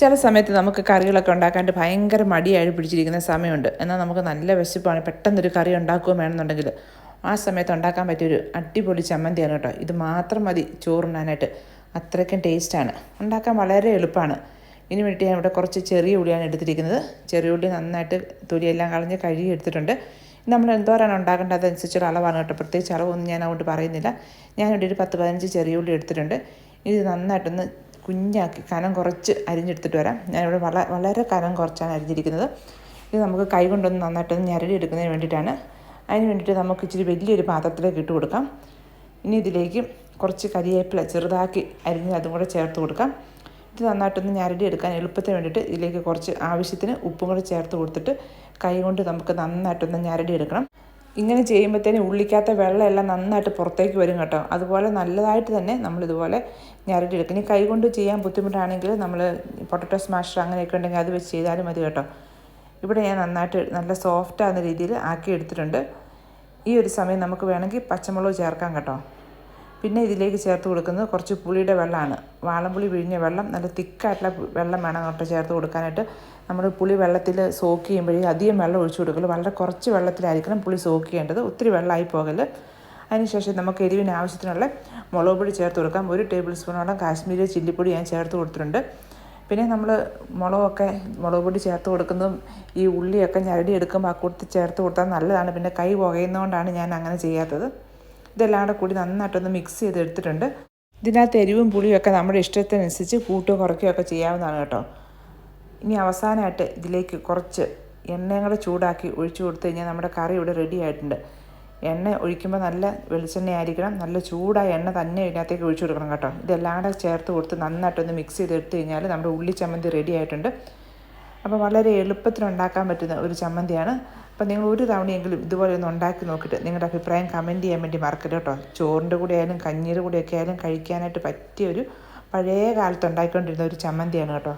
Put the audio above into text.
ചില സമയത്ത് നമുക്ക് കറികളൊക്കെ ഉണ്ടാക്കാണ്ട് ഭയങ്കര മടിയായി പിടിച്ചിരിക്കുന്ന സമയമുണ്ട്. എന്നാൽ നമുക്ക് നല്ല വിശപ്പാണ്. പെട്ടെന്നൊരു കറി ഉണ്ടാക്കുകയും വേണമെന്നുണ്ടെങ്കിൽ ആ സമയത്ത് ഉണ്ടാക്കാൻ പറ്റിയൊരു അടിപൊളി ചമ്മന്തിയാണ് കേട്ടോ. ഇത് മാത്രം മതി ചോറുണ്ണാനായിട്ട്. അത്രയ്ക്കും ടേസ്റ്റാണ്. ഉണ്ടാക്കാൻ വളരെ എളുപ്പമാണ്. ഇനി വേണ്ടി ഞാൻ ഇവിടെ കുറച്ച് ചെറിയ ഉള്ളിയാണ് എടുത്തിരിക്കുന്നത്. ചെറിയ ഉള്ളി നന്നായിട്ട് തൊലിയെല്ലാം കളഞ്ഞ് കഴുകി എടുത്തിട്ടുണ്ട്. നമ്മൾ എന്തോരാണ് ഉണ്ടാക്കേണ്ടത് അതനുസരിച്ചുള്ള അളവാണ് കേട്ടോ. പ്രത്യേകിച്ച് അളവൊന്നും ഞാൻ അങ്ങോട്ട് പറയുന്നില്ല. ഞാനിവിടെ ഒരു പത്ത് പതിനഞ്ച് ചെറിയ ഉള്ളി എടുത്തിട്ടുണ്ട്. ഇത് നന്നായിട്ടൊന്ന് കുഞ്ഞാക്കി കനം കുറച്ച് അരിഞ്ഞെടുത്തിട്ട് വരാം. ഞാനിവിടെ വള വളരെ കനം കുറച്ചാണ് അരിഞ്ഞിരിക്കുന്നത്. ഇത് നമുക്ക് കൈ കൊണ്ടൊന്ന് നന്നായിട്ടൊന്ന് ഞരടി എടുക്കുന്നതിന് വേണ്ടിയിട്ടാണ്. അതിന് വേണ്ടിയിട്ട് നമുക്ക് ഇച്ചിരി വലിയൊരു പാത്രത്തിലേക്ക് ഇട്ട് കൊടുക്കാം. ഇനി ഇതിലേക്ക് കുറച്ച് കരിയേപ്പില ചെറുതാക്കി അരിഞ്ഞ് അതും കൂടെ ചേർത്ത് കൊടുക്കാം. ഇത് നന്നായിട്ടൊന്ന് ഞരടി എടുക്കാൻ എളുപ്പത്തിന് വേണ്ടിയിട്ട് ഇതിലേക്ക് കുറച്ച് ആവശ്യത്തിന് ഉപ്പും കൂടെ ചേർത്ത് കൊടുത്തിട്ട് കൈ കൊണ്ട് നമുക്ക് നന്നായിട്ടൊന്ന് ഞരടി എടുക്കണം. ഇങ്ങനെ ചെയ്യുമ്പോഴത്തേന് ഉള്ളിക്കാത്ത വെള്ളമെല്ലാം നന്നായിട്ട് പുറത്തേക്ക് വരും കേട്ടോ. അതുപോലെ നല്ലതായിട്ട് തന്നെ നമ്മളിതുപോലെ ഇതുപോലെ എടുക്കും ഇനി കൈകൊണ്ട് ചെയ്യാൻ ബുദ്ധിമുട്ടാണെങ്കിൽ നമ്മൾ പൊട്ടറ്റോ സ്മാഷർ അങ്ങനെയൊക്കെ ഉണ്ടെങ്കിൽ അത് വെച്ച് ചെയ്താലും മതി കേട്ടോ. ഇവിടെ ഞാൻ നന്നായിട്ട് നല്ല സോഫ്റ്റ് ആകുന്ന രീതിയിൽ ആക്കി എടുത്തിട്ടുണ്ട് ഈ ഒരു സമയം നമുക്ക് വേണമെങ്കിൽ പച്ചമുളക് ചേർക്കാം കേട്ടോ. പിന്നെ ഇതിലേക്ക് ചേർത്ത് കൊടുക്കുന്നത് കുറച്ച് പുളിയുടെ വെള്ളമാണ്. വാളംപുളി പിഴിഞ്ഞ വെള്ളം നല്ല തിക്കായിട്ടുള്ള വെള്ളം വേണം കേട്ടോ ചേർത്ത് കൊടുക്കാനായിട്ട്. നമ്മൾ പുളി വെള്ളത്തിൽ സോക്ക് ചെയ്യുമ്പോഴേ അധികം വെള്ളം ഒഴിച്ചു കൊടുക്കൽ വളരെ കുറച്ച് വെള്ളത്തിലായിരിക്കണം പുളി സോക്ക് ചെയ്യേണ്ടത്. ഒത്തിരി വെള്ളമായി പോകൽ അതിനുശേഷം നമുക്ക് എരിവിന് ആവശ്യത്തിനുള്ള മുളക് പൊടി ചേർത്ത് കൊടുക്കാം. ഒരു ടേബിൾ സ്പൂണോളം കാശ്മീരി ചില്ലിപ്പൊടി ഞാൻ ചേർത്ത് കൊടുത്തിട്ടുണ്ട്. പിന്നെ നമ്മൾ മുളകൊക്കെ മുളക് പൊടി ചേർത്ത് കൊടുക്കുന്നതും ഈ ഉള്ളിയൊക്കെ ഞരടി എടുക്കുമ്പോൾ ആ കൊടുത്ത് ചേർത്ത് കൊടുത്താൽ നല്ലതാണ്. പിന്നെ കൈ പുകയുന്നതുകൊണ്ടാണ് ഞാൻ അങ്ങനെ ചെയ്യാത്തത്. ഇതെല്ലാം കൂടെ കൂടി നന്നായിട്ടൊന്ന് മിക്സ് ചെയ്തെടുത്തിട്ടുണ്ട്. ഇതിനകത്ത് എരിവും പുളിയും ഒക്കെ നമ്മുടെ ഇഷ്ടത്തിനനുസരിച്ച് കൂട്ടുകയോ കുറയ്ക്കുകയോ ഒക്കെ ചെയ്യാവുന്നതാണ് കേട്ടോ. ഇനി അവസാനമായിട്ട് ഇതിലേക്ക് കുറച്ച് എണ്ണയും കൂടെ ചൂടാക്കി ഒഴിച്ചു കൊടുത്തു കഴിഞ്ഞാൽ നമ്മുടെ കറി ഇവിടെ റെഡി ആയിട്ടുണ്ട്. എണ്ണ ഒഴിക്കുമ്പോൾ നല്ല വെളിച്ചെണ്ണ ആയിരിക്കണം. നല്ല ചൂടായ എണ്ണ തന്നെ ഇതിനകത്തേക്ക് ഒഴിച്ചു കൊടുക്കണം കേട്ടോ. ഇതെല്ലാം കൂടെ ചേർത്ത് കൊടുത്ത് നന്നായിട്ടൊന്ന് മിക്സ് ചെയ്ത് എടുത്തു കഴിഞ്ഞാൽ നമ്മുടെ ഉള്ളി ചമ്മന്തി റെഡി ആയിട്ടുണ്ട്. അപ്പോൾ വളരെ എളുപ്പത്തിൽ ഉണ്ടാക്കാൻ പറ്റുന്ന ഒരു ചമ്മന്തിയാണ്. അപ്പോൾ നിങ്ങൾ ഒരു തവണയെങ്കിലും ഇതുപോലെ ഒന്ന് ഉണ്ടാക്കി നോക്കിയിട്ട് നിങ്ങളുടെ അഭിപ്രായം കമന്റ് ചെയ്യാൻ വേണ്ടി മറക്കരുത് കേട്ടോ. ചോറിന്റെ കൂടെ ആയാലും കഞ്ഞിയുടെ കൂടെയൊക്കെ ആയാലും കഴിക്കാനായിട്ട് പറ്റിയ ഒരു പഴയ കാലത്ത് ഉണ്ടാക്കിക്കൊണ്ടിരുന്ന ഒരു ചമ്മന്തിയാണ് കേട്ടോ.